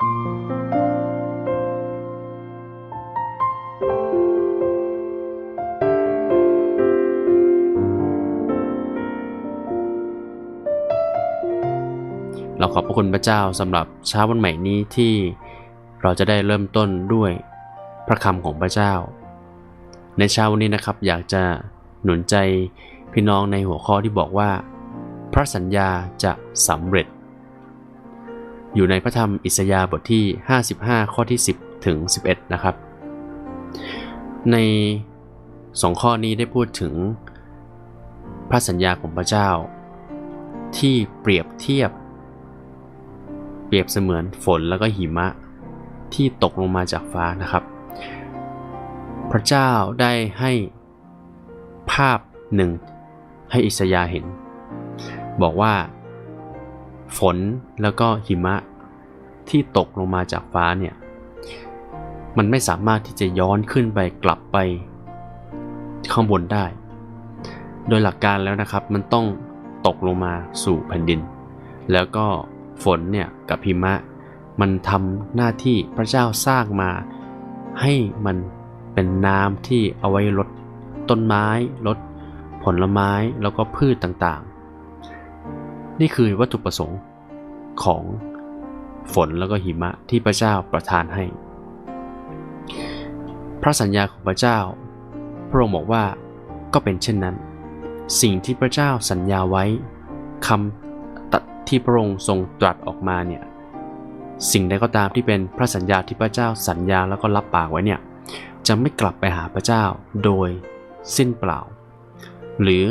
เราขอบพระคุณพระเจ้าสำหรับเช้าวันใหม่นี้ที่เราจะได้เริ่มต้นด้วยพระคำของพระเจ้า ในเช้าวันนี้นะครับอยากจะหนุนใจพี่น้องในหัวข้อที่บอกว่า พระสัญญาจะสำเร็จ อยู่ในพระธรรมอิสยาห์บทที่ 55 ข้อที่ 10 ถึง 11 นะครับ ในสองข้อนี้ได้พูดถึงพระสัญญาของพระเจ้า ที่เปรียบเทียบ เปรียบเสมือนฝนแล้วก็หิมะที่ตกลงมาจากฟ้านะครับ พระเจ้าได้ให้ภาพหนึ่งให้อิสยาห์เห็น บอกว่า ฝนแล้วก็หิมะที่ตกลงมาจากฟ้าเนี่ย มันไม่สามารถที่จะย้อนขึ้นไปกลับไปข้างบนได้ โดยหลักการแล้วนะครับมันต้องตกลงมาสู่แผ่นดิน แล้วก็ฝนเนี่ยกับหิมะ มันทำหน้าที่พระเจ้าสร้างมา ให้มันเป็นน้ำที่เอาไว้ลดต้นไม้ลดผลไม้แล้วก็พืชต่าง นี่คือวัตถุประสงค์ของฝนแล้วก็หิมะที่พระเจ้าประทานให้ พระสัญญาของพระเจ้า พระองค์บอกว่าก็เป็นเช่นนั้น สิ่งที่พระเจ้าสัญญาไว้คำตัดที่พระองค์ทรงตรัสออกมาเนี่ยสิ่งใดก็ตามที่เป็นพระสัญญาที่พระเจ้าสัญญาแล้วก็รับปากไว้เนี่ยจะไม่กลับไปหาพระเจ้าโดยสิ้นเปล่า หรือ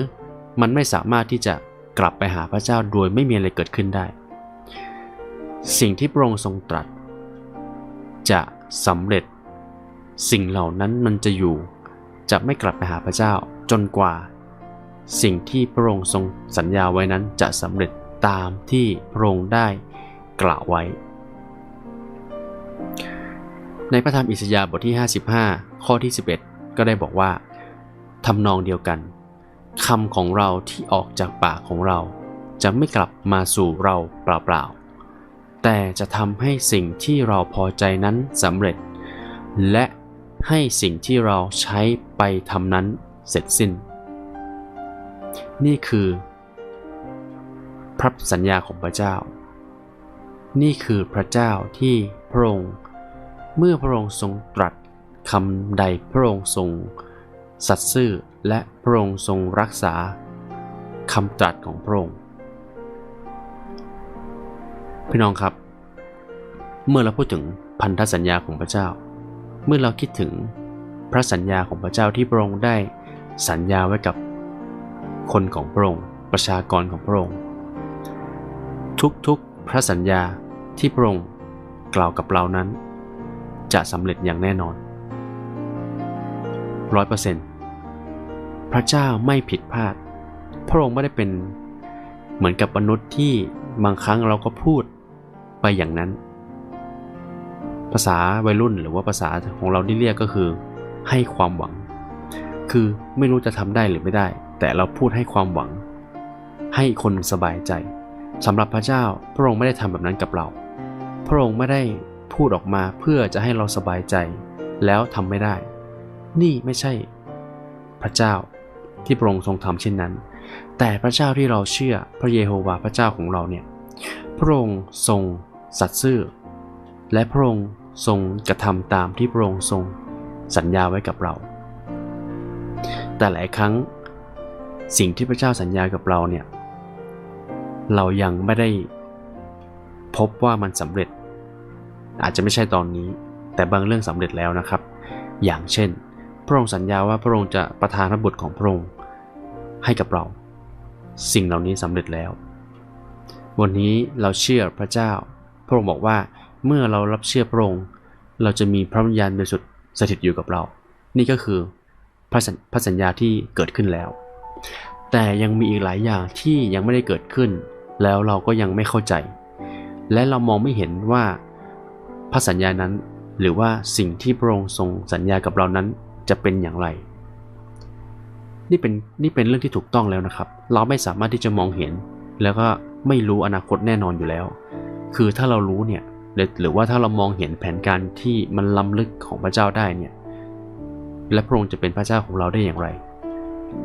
มันไม่สามารถที่จะ กลับไปหาพระเจ้าโดยไม่มีอะไรเกิดขึ้นได้ สิ่งที่พระองค์ทรงตรัส จะสำเร็จ สิ่งเหล่านั้นมันจะอยู่ จะไม่กลับไปหาพระเจ้าจนกว่า สิ่งที่พระองค์ทรงสัญญาไว้นั้นจะสำเร็จตามที่พระองค์ได้กล่าวไว้ ในพระธรรมอิสยาห์บทที่ 55 ข้อที่ 11 ก็ได้บอกว่าทำนองเดียวกัน คำของเราที่ออกจากปากของเรา จะไม่กลับมาสู่เราเปล่าๆ แต่จะทำให้สิ่งที่เราพอใจนั้นสำเร็จ และให้สิ่งที่เราใช้ไปทำนั้นเสร็จสิ้น นี่คือ พระสัญญาของพระเจ้า นี่คือพระเจ้าที่พระองค์ เมื่อพระองค์ทรงตรัสคำใดพระองค์ทรงสัตย์ซื่อ และพระองค์ทรงรักษาคำตรัสของพระองค์พี่น้องครับ เมื่อเราพูดถึงพันธสัญญาของพระเจ้า เมื่อเราคิดถึงพระสัญญาของพระเจ้าที่พระองค์ได้สัญญาไว้กับคนของพระองค์ประชากรของพระองค์ทุกๆพระสัญญาที่พระองค์กล่าวกับเรานั้น จะสำเร็จอย่างแน่นอนร้อยเปอร์เซ็นต์ พระเจ้าไม่ผิดพลาด พระองค์ไม่ได้เป็นเหมือนกับมนุษย์ที่บางครั้งเราก็พูดไปอย่างนั้น ภาษาวัยรุ่นหรือว่าภาษาของเราที่เรียกก็คือ ให้ความหวัง คือไม่รู้จะทำได้หรือไม่ได้ แต่เราพูดให้ความหวัง ให้คนสบายใจสำหรับพระเจ้าพระองค์ไม่ได้ทำแบบนั้นกับเรา พระองค์ไม่ได้พูดออกมาเพื่อจะให้เราสบายใจ แล้วทำไม่ได้ นี่ไม่ใช่ พระเจ้า ที่พระองค์ทรงทำเช่นนั้น แต่พระเจ้าที่เราเชื่อพระเยโฮวาห์พระเจ้าของเราเนี่ยพระองค์ทรงสัตย์ซื่อ และพระองค์ทรงกระทำตามที่พระองค์ทรงสัญญาไว้กับเรา แต่หลายครั้งสิ่งที่พระเจ้าสัญญากับเราเนี่ยเรายังไม่ได้พบว่ามันสำเร็จ อาจจะไม่ใช่ตอนนี้ แต่บางเรื่องสำเร็จแล้วนะครับ อย่างเช่น พระองค์สัญญาว่าพระองค์จะประทานพระบุตรของพระองค์ให้กับเรา สิ่งเหล่านี้สำเร็จแล้ว วันนี้เราเชื่อพระเจ้า พระองค์บอกว่าเมื่อเรารับเชื่อพระองค์ เราจะมีพระวิญญาณบริสุทธิ์สถิตอยู่กับเรา นี่ก็คือพระพระสัญญาที่เกิดขึ้นแล้ว แต่ยังมีอีกหลายอย่างที่ยังไม่ได้เกิดขึ้น แล้วเราก็ยังไม่เข้าใจ และเรามองไม่เห็นว่าพระสัญญานั้นหรือว่าสิ่งที่พระองค์ทรงสัญญากับเรานั้น จะเป็นอย่างไร นี่เป็นนี่เป็นเรื่องที่ถูกต้องแล้วนะครับ เราไม่สามารถที่จะมองเห็น แล้วก็ไม่รู้อนาคตแน่นอนอยู่แล้ว คือถ้าเรารู้เนี่ยหรือว่าถ้าเรามองเห็นแผนการที่มันล้ำลึกของพระเจ้าได้เนี่ย และพระองค์จะเป็นพระเจ้าของเราได้อย่างไร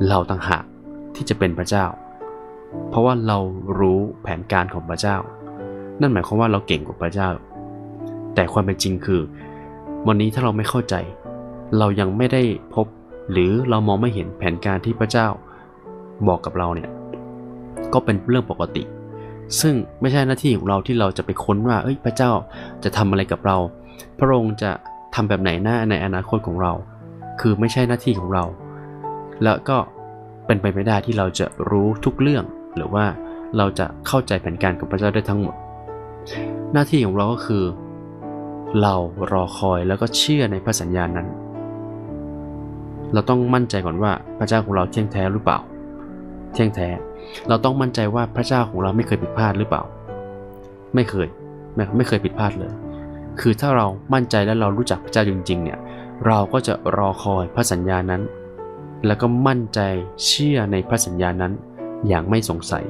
เราต่างหากที่จะเป็นพระเจ้า เพราะว่าเรารู้แผนการของพระเจ้า นั่นหมายความว่าเราเก่งกว่าพระเจ้า แต่ความเป็นจริงคือ วันนี้ถ้าเราไม่เข้าใจ เรายังไม่ได้พบหรือเรามองไม่เห็นแผนการที่พระเจ้าบอกกับเราเนี่ยก็เป็นเรื่องปกติ ซึ่งไม่ใช่หน้าที่ของเราที่เราจะไปค้นว่าเอ้ยพระเจ้าจะทำอะไรกับเรา พระองค์จะทำแบบไหนหน้าในอนาคตของเรา คือไม่ใช่หน้าที่ของเรา แล้วก็เป็นไปไม่ได้ที่เราจะรู้ทุกเรื่อง หรือว่าเราจะเข้าใจแผนการของพระเจ้าได้ทั้งหมด หน้าที่ของเราก็คือ เรารอคอยแล้วก็เชื่อในพระสัญญานั้น เราต้องมั่นใจก่อนว่าพระเจ้าของเราเที่ยงแท้หรือเปล่า เที่ยงแท้ เราต้องมั่นใจว่าพระเจ้าของเราไม่เคยผิดพลาดหรือเปล่า ไม่เคย ไม่ไม่เคยผิดพลาดเลย คือถ้าเรามั่นใจและเรารู้จักพระเจ้าจริงๆเนี่ย เราก็จะรอคอยพระสัญญานั้น แล้วก็มั่นใจเชื่อในพระสัญญานั้นอย่างไม่สงสัย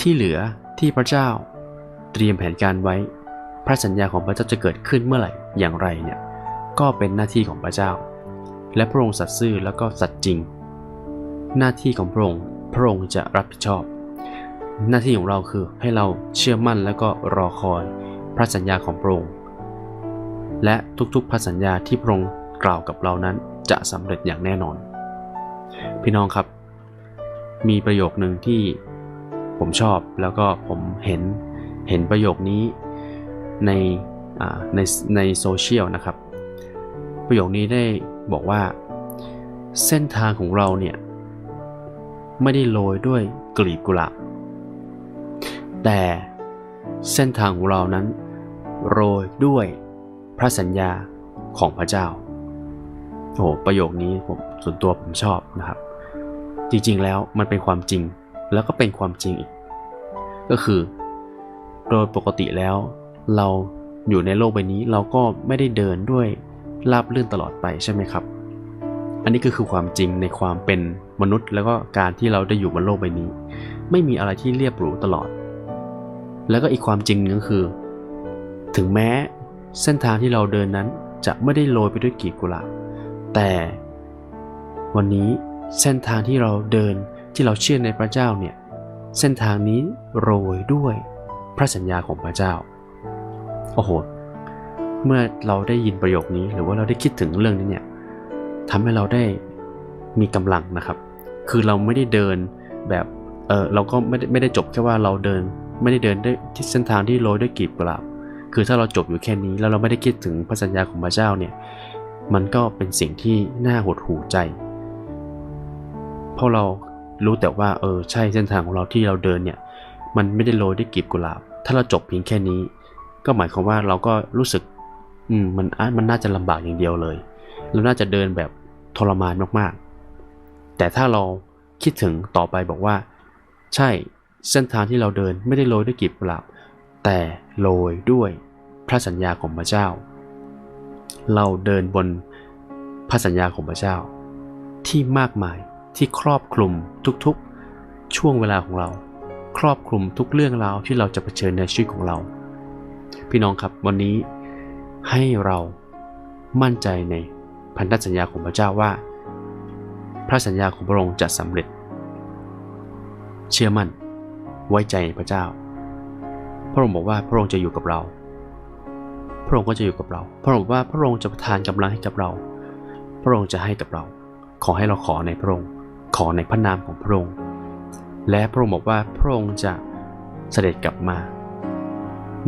ที่เหลือที่พระเจ้าเตรียมแผนการไว้ พระสัญญาของพระเจ้าจะเกิดขึ้นเมื่อไหร่อย่างไรเนี่ย ก็เป็นหน้าที่ของพระเจ้า และพระองค์สัตย์ซื่อแล้วก็สัตย์จริง หน้าที่ของพระองค์พระองค์จะรับผิดชอบ หน้าที่ของเราคือให้เราเชื่อมั่นแล้วก็รอคอยพระสัญญาของพระองค์ และทุกๆพระสัญญาที่พระองค์กล่าวกับเรานั้นจะสำเร็จอย่างแน่นอน พี่น้องครับ มีประโยคหนึ่งที่ผมชอบแล้วก็ผมเห็นเห็นประโยคนี้ในในในโซเชียลนะครับ ประโยคนี้ได้ บอกว่า เส้นทางของเราเนี่ยไม่ได้โรยด้วยกลีบกุหลาบแต่เส้นทางของเรานั้นโรยด้วยพระสัญญาของพระเจ้าโอ้ประโยคนี้ผมส่วนตัวผมชอบนะครับ จริงๆแล้วมันเป็นความจริงแล้วก็เป็นความจริงอีก ก็คือ โดยปกติแล้วเราอยู่ในโลกใบนี้เราก็ไม่ได้เดินด้วย ราบลื่นตลอดไปใช่ไหมครับ อันนี้ก็คือความจริงในความเป็นมนุษย์ แล้วก็การที่เราได้อยู่บนโลกใบนี้ ไม่มีอะไรที่เรียบหรูตลอด แล้วก็อีกความจริงนึงก็คือ ถึงแม้เส้นทางที่เราเดินนั้นจะไม่ได้โรยไปด้วยกีบกุหลาบแต่วันนี้เส้นทางที่เราเดินที่เราเชื่อในพระเจ้าเนี่ยเส้นทางนี้โรยด้วยพระสัญญาของพระเจ้า โอ้โห เมื่อเราได้ยินประโยคนี้หรือว่าเราได้คิดถึงเรื่องนี้เนี่ยทำให้เราได้มีกำลังนะครับ คือเราไม่ได้เดินแบบเออเราก็ไม่ได้ไม่ได้จบแค่ว่าเราเดิน ไม่ได้เดินได้ที่เส้นทางที่โรยด้วยกีบกุหลาบคือถ้าเราจบอยู่แค่นี้แล้วเราไม่ได้คิดถึงพระสัญญาของพระเจ้าเนี่ยมันก็เป็นสิ่งที่น่าหดหู่ใจ เพราะเรารู้แต่ว่าเออใช่เส้นทางของเราที่เราเดินเนี่ยมันไม่ได้โรยด้วยกีบกุหลาบ ถ้าเราจบเพียงแค่นี้ ก็หมายความว่าเราก็รู้สึก อืมมันมันน่าจะลำบากอย่างเดียวเลยเราน่าจะเดินแบบทรมานมากๆ แต่ถ้าเราคิดถึงต่อไปบอกว่า ใช่เส้นทางที่เราเดินไม่ได้โรยด้วยกลีบกุหลาบแต่โรยด้วยพระสัญญาของพระเจ้า เราเดินบนพระสัญญาของพระเจ้า ที่มากมายที่ครอบคลุมทุกๆ ช่วงเวลาของเรา ครอบคลุมทุกเรื่องราวที่เราจะเผชิญในชีวิตของเรา พี่น้องครับวันนี้ ให้เรามั่นใจในพันธสัญญาของพระเจ้าว่า พระสัญญาของพระองค์จะสำเร็จ เชื่อมั่นไว้ใจพระเจ้า พระองค์บอกว่าพระองค์จะอยู่กับเรา พระองค์ก็จะอยู่กับเรา พระองค์ว่าพระองค์จะประทานกำลังให้กับเรา พระองค์จะให้กับเรา ขอให้เราขอในพระองค์ ขอในพระนามของพระองค์ และพระองค์บอกว่าพระองค์จะเสด็จกลับมา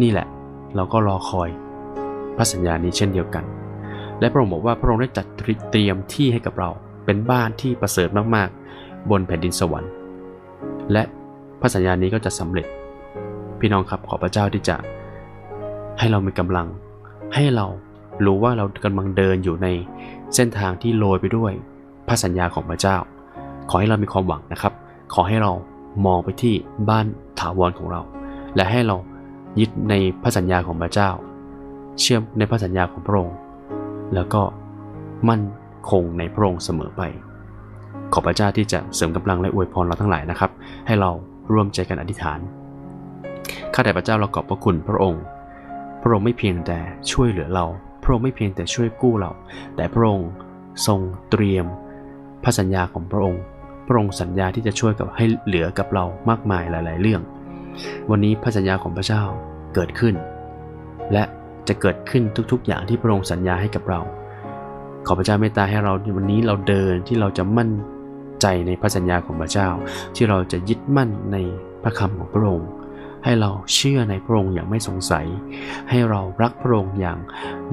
นี่แหละ เราก็รอคอย พระสัญญานี้เช่นเดียวกัน และพระองค์บอกว่าพระองค์ได้จัดเตรียมที่ให้กับเรา เป็นบ้านที่ประเสริฐมากๆ บนแผ่นดินสวรรค์ และพระสัญญานี้ก็จะสำเร็จ พี่น้องครับขอพระเจ้าที่จะให้เรามีกำลัง ให้เรารู้ว่าเรากำลังเดินอยู่ในเส้นทางที่โรยไปด้วยพระสัญญาของพระเจ้า ขอให้เรามีความหวังนะครับ ขอให้เรามองไปที่บ้านถาวรของเรา และให้เรายึดในพระสัญญาของพระเจ้า เชื่อมในพระสัญญาของพระองค์ แล้วก็มั่นคงในพระองค์เสมอไป ขอพระเจ้าที่จะเสริมกำลังและอวยพรเราทั้งหลายนะครับ ให้เราร่วมใจกันอธิษฐาน ข้าแต่พระเจ้าเราขอบพระคุณพระองค์ พระองค์ไม่เพียงแต่ช่วยเหลือเรา พระองค์ไม่เพียงแต่ช่วยกู้เรา แต่พระองค์ทรงเตรียมพระสัญญาของพระองค์ พระองค์สัญญาที่จะช่วยกับให้เหลือกับเรามากมายหลาย ๆ เรื่อง วันนี้พระสัญญาของพระเจ้าเกิดขึ้น และ จะเกิดขึ้นทุกๆ อย่างที่พระองค์สัญญาให้กับเรา ขอพระเจ้าเมตตาให้เราวันนี้เราเดินที่เราจะมั่นใจในพระสัญญาของพระเจ้า ที่เราจะยึดมั่นในพระคำของพระองค์ ให้เราเชื่อในพระองค์อย่างไม่สงสัย ให้เรารักพระองค์อย่าง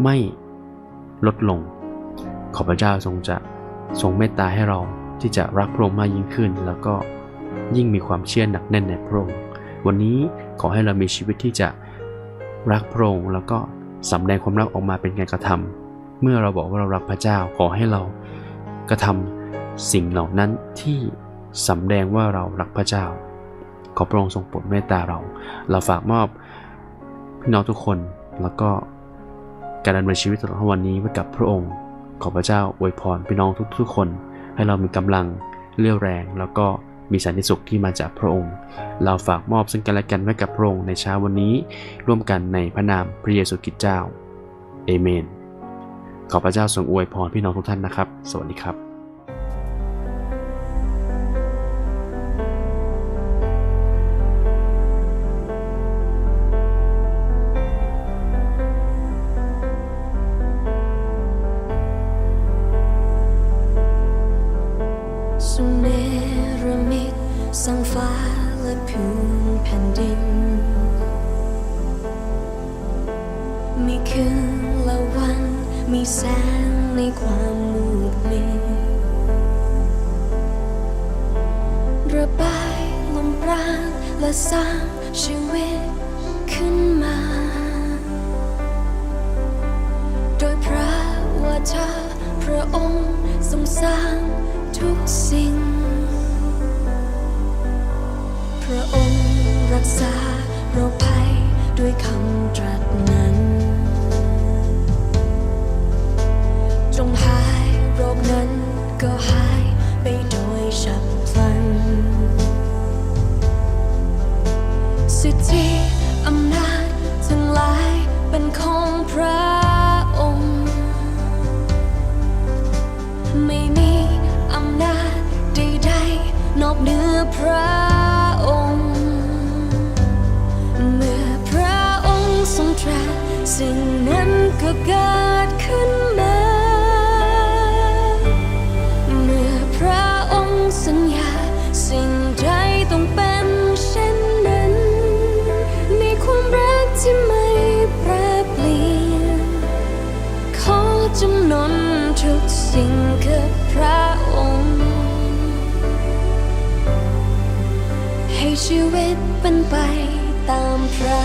ไม่ลดลง ขอพระเจ้าทรงจะทรงเมตตาให้เราที่จะรักพระองค์มากยิ่งขึ้น แล้วก็ยิ่งมีความเชื่อหนักแน่นในพระองค์ วันนี้ขอให้เรามีชีวิตที่จะรักพระองค์แล้วก็ สำแดงความรักออกมาเป็นการกระทำเมื่อเราบอกว่าเรารักพระเจ้าขอให้เรากระทำสิ่งเหล่านั้นที่สำแดงว่าเรารักพระเจ้า ขอพระองค์ทรงโปรดเมตตาเรา เราฝากมอบพี่น้องทุกคนแล้วก็การดำเนินชีวิตตลอดทั้งวันนี้ไว้กับพระองค์ ขอพระเจ้าอวยพรพี่น้องทุกๆคน ให้เรามีกำลังเรี่ยวแรงแล้วก็ มีสันติสุขที่มาจากพระองค์ เราฝากมอบซึ่งกันและกันไว้กับพระองค์ในเช้าวันนี้ ร่วมกันในพระนามพระเยซูคริสต์เจ้า เอเมน ขอพระเจ้าทรงอวยพรพี่น้องทุกท่านนะครับ สวัสดีครับ ละวันมีแสงในความมืดมิดระบายลมปราณและสร้างชีวิตขึ้นมา โดยพระวาจาพระองค์ทรงสร้างทุกสิ่ง พระองค์รักษาโรคภัยด้วยคำตรัสนั้น สิ่งนั้นก็เกิดขึ้นมา เมื่อพระองค์สัญญา สิ่งใดต้องเป็นเช่นนั้น มีความรักที่ไม่แปรเปลี่ยนขอจำนนทุกสิ่งกับพระองค์ ให้ชีวิตเป็นไปตามพระ